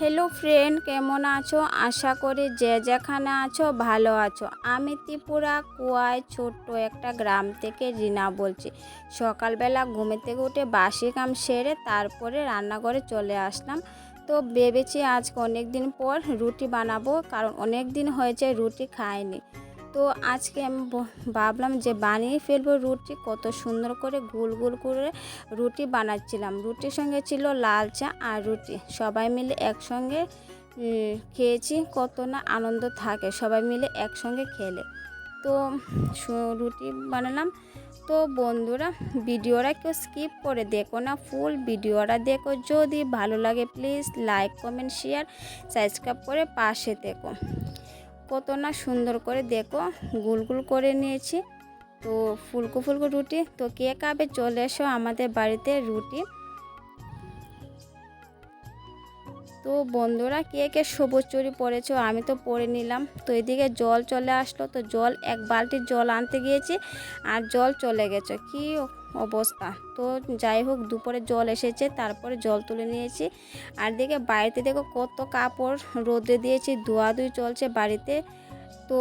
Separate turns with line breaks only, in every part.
Hello friend কেমন আছো? আশা করি যে যেখানে আছো, ভালো আছো। আমি ত্রিপুরা, কুয়ায় ছোট্ট একটা গ্রাম থেকে রিনা বলছি। সকালবেলা ঘুমে থেকে উঠে বাসি কাম সেরে তারপরে রান্নাঘরে চলে আসলাম। তো ভেবেছি আজকে অনেক দিন পর রুটি বানাবো, কারণ অনেক দিন হয়েছে রুটি খাইনি। তো আজকে আমি ভাবলাম যে বানিয়ে ফেলব রুটি। কত সুন্দর করে গোল গোল করে রুটি বানাচ্ছিলাম। রুটির সঙ্গে ছিল লাল চা আর রুটি। সবাই মিলে একসঙ্গে খেয়েছি। কত না আনন্দ থাকে। সবাই মিলে একসঙ্গে খেলে। তো রুটি বানালাম। তো বন্ধুরা, ভিডিওটা কেউ স্কিপ করে দেখো না। ফুল ভিডিওটা দেখো। যদি ভালো লাগে, please like, comment, share, subscribe করে পাশে দেখো কত না সুন্দর করে দেখো, গুল গুল করে নিয়েছি। তো ফুলকো ফুলকো রুটি, তো কে খাবে চলে এসো আমাদের বাড়িতে রুটি। তো বন্ধুরা, কে কে সবুজ চুরি পরেছো আমি তো পরে নিলাম। তো এদিকে জল চলে আসলো, তো জল, এক বালতি জল আনতে গিয়েছি, আর জল চলে গেছে। কি অবস্থা। তো যাই হোক, দুপুরে জল এসেছে, তারপরে জল তুলে নিয়েছি। আর দিকে বাড়িতে দেখো কত কাপড় রোদে দিয়েছি ধোয়া ধুই চলছে বাড়িতে। তো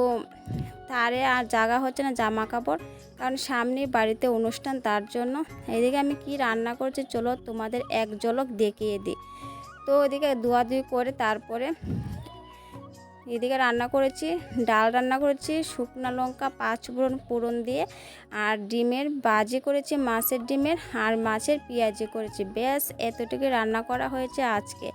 তারে আর জায়গা হচ্ছে না জামা কাপড় কারণ সামনে বাড়িতে অনুষ্ঠান তার জন্য। এদিকে আমি কি রান্না করছি চলো তোমাদের এক ঝলক দেখিয়ে দিই। তো ওদিকে ধোয়াধুয়ি করে তারপরে এদিকে রান্না করেছি, ডাল রান্না করেছি, শুকনো লঙ্কা, পাঁচ ফোড়ন ফোড়ন দিয়ে, আর ডিমের বাজি করেছি, মাছের ডিমের, আর মাছের পেঁয়াজি করেছি। ব্যাস এতটুকু রান্না করা হয়েছে আজকে।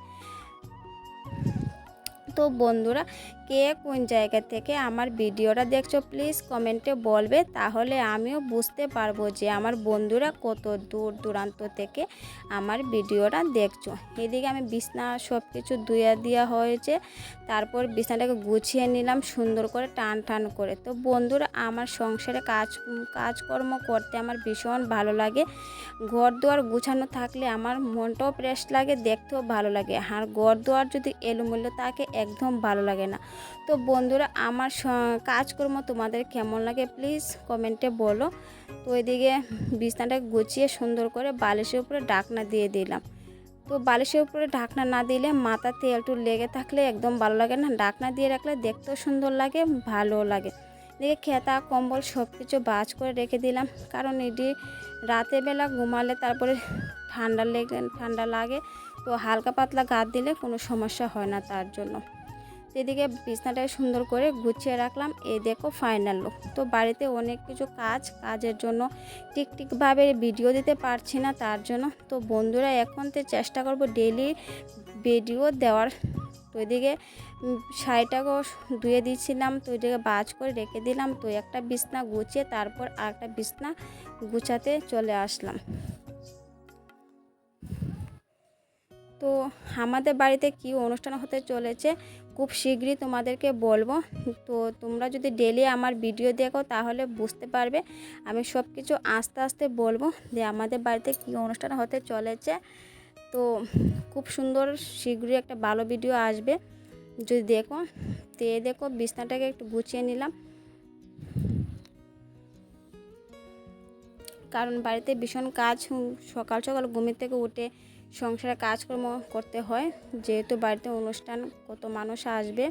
তো বন্ধুরা কে কোন জায়গা থেকে আমার ভিডিওটা দেখছ প্লিজ কমেন্টে বলবে। তাহলে আমিও বুঝতে পারব যে আমার বন্ধুরা কত দূর দূরান্ত থেকে আমার ভিডিওটা দেখছ। এদিকে আমি বিছনা সব কিছু ধুয়ে দেওয়া হয়েছে, তারপর বিছনাটাকে গুছিয়ে নিলাম সুন্দর করে টান টান করে। তো বন্ধুরা, আমার সংসারে কাজ, কাজকর্ম করতে আমার ভীষণ ভালো লাগে। ঘর দুয়ার গুছানো থাকলে আমার মনটাও ফ্রেশ লাগে, দেখতেও ভালো লাগে। আর ঘর দুয়ার যদি এলোমেলো থাকে, একদম ভালো লাগে না। তো বন্ধুরা, আমার কাজকর্ম তোমাদের কেমন লাগে প্লিজ কমেন্টে বলো। তো এদিকে বিছনাটা গুছিয়ে সুন্দর করে বালিশের উপরে ডাকনা দিয়ে দিলাম। তো বালিশের উপরে ঢাকনা না দিলে মাথা তেলটু লেগে থাকলে একদম ভালো লাগে না। ঢাকনা দিয়ে রাখলে দেখতেও সুন্দর লাগে, ভালোও লাগে। দেখে খেতা কম্বল সব কিছু বাজ করে রেখে দিলাম। কারণ এটি বেলা ঘুমালে তারপরে ঠান্ডা লেগে, ঠান্ডা লাগে। তো হালকা পাতলা গাদ দিলে কোনো সমস্যা হয় না তার জন্য। তো এদিকে বিছনাটাকে সুন্দর করে গুছিয়ে রাখলাম। এই দেখো ফাইনাল লুক তো বাড়িতে অনেক কিছু কাজ, কাজের জন্য ঠিক ঠিকভাবে ভিডিও দিতে পারছি না তার জন্য। তো বন্ধুরা, এখন তো চেষ্টা করব ডেলি ভিডিও দেওয়ার। তো এদিকে শাড়িটাকেও ধুয়ে দিয়েছিলাম তো এদিকে বাজ করে রেখে দিলাম। তো একটা বিছনা গুছিয়ে তারপর আরেকটা বিছনা গুছাতে চলে আসলাম। তো আমাদের বাড়িতে কি অনুষ্ঠান হতে চলেছে? খুব শীঘ্রই তোমাদেরকে বলব। তো তোমরা যদি ডেলি আমার ভিডিও দেখো, তাহলে বুঝতে পারবে। আমি সব কিছু আস্তে আস্তে বলব যে আমাদের বাড়িতে কি অনুষ্ঠান হতে চলেছে। তো খুব সুন্দর শীঘ্রই একটা ভালো ভিডিও আসবে। যদি দেখো, তো দেখো, বিছনাটাকে একটু গুছিয়ে নিলাম। কারণ বাড়িতে ভীষণ কাজ, সকাল সকাল ঘুমের থেকে উঠে সংসারে কাজকর্ম করতে হয়। যেহেতু বাড়িতে অনুষ্ঠান কত মানুষ আসবে।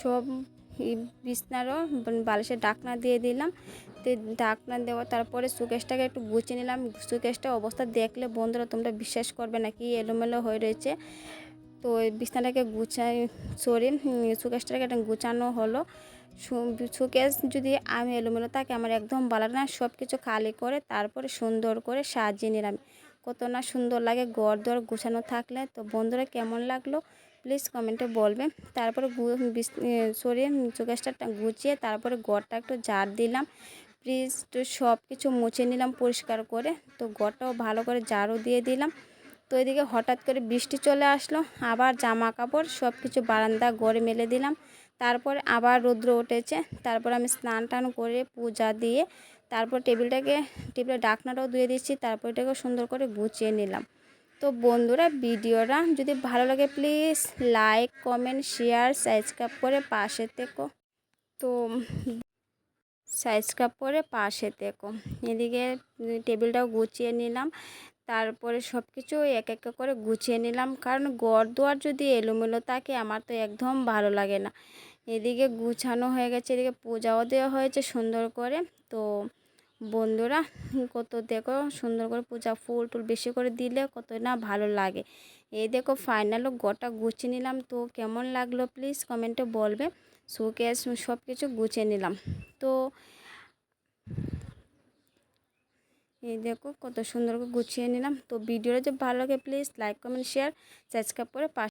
সব বিছনারও বালিশের ডাকনা দিয়ে দিলাম। তো ডাকনা দেওয়া তারপরে সুকেশটাকে একটু গুছিয়ে নিলাম। সুকেশটা অবস্থা দেখলে বন্ধুরা তোমরা বিশ্বাস করবে না কি এলোমেলো হয়ে রয়েছে। তো এই বিছনাটাকে গুছাই সরি সুকেশটাকে একটা গুছানো হলো। সু- সুকেশ যদি আমি এলোমেলো থাকে, আমার একদম ভালো না সব কিছু খালি করে তারপরে সুন্দর করে সাজিয়ে নিলাম। কত না সুন্দর লাগে গড় দর গুছানো থাকলে। তো বন্ধুরা, কেমন লাগল? প্লিজ কমেন্টে বলবে। তারপরে সরিয়ে সুকেশটা গুছিয়ে তারপরে গড়টা একটু জার দিলাম। প্লিজ সব কিছু মুছে নিলাম পরিষ্কার করে। তো গড়টাও ভালো করে জারও দিয়ে দিলাম। তো এদিকে হঠাৎ করে বৃষ্টি চলে আসলো, আবার জামা কাপড় সব কিছু বারান্দা গড়ে মেলে দিলাম। তারপর আবার রৌদ্র উঠেছে, তারপর আমি স্নান টান করে পূজা দিয়ে তারপর টেবিলটাকে, টেবিলের ডাকনাটাও ধুয়ে দিচ্ছি তারপর এটাকে সুন্দর করে গুছিয়ে নিলাম। তো বন্ধুরা, ভিডিওটা যদি ভালো লাগে please like, comment, share, subscribe করে পাশে থেকো। তো সাবস্ক্রাইব করে পাশে থেকো। এদিকে টেবিলটাও গুছিয়ে নিলাম। তারপরে সব কিছু এক এক করে গুছিয়ে নিলাম। কারণ গড় দোয়ার যদি এলোমেলো থাকে, আমার তো একদম ভালো লাগে না। এদিকে গুছানো হয়ে গেছে, এদিকে পূজাও দেওয়া হয়েছে সুন্দর করে। তো বন্ধুরা, কত দেখো সুন্দর করে পূজা ফুল টুল বেশি করে দিলে কত না ভালো লাগে। এই দেখো ফাইনালও গোটা গুছিয়ে নিলাম। তো কেমন লাগল প্লিজ কমেন্টে বলবে। শোকেস সব কিছু গুছিয়ে নিলাম। তো এই দেখো কত সুন্দর করে গুছিয়ে নিলাম। তো ভিডিওটা যদি ভালো লাগে please like comment share subscribe করে পাশে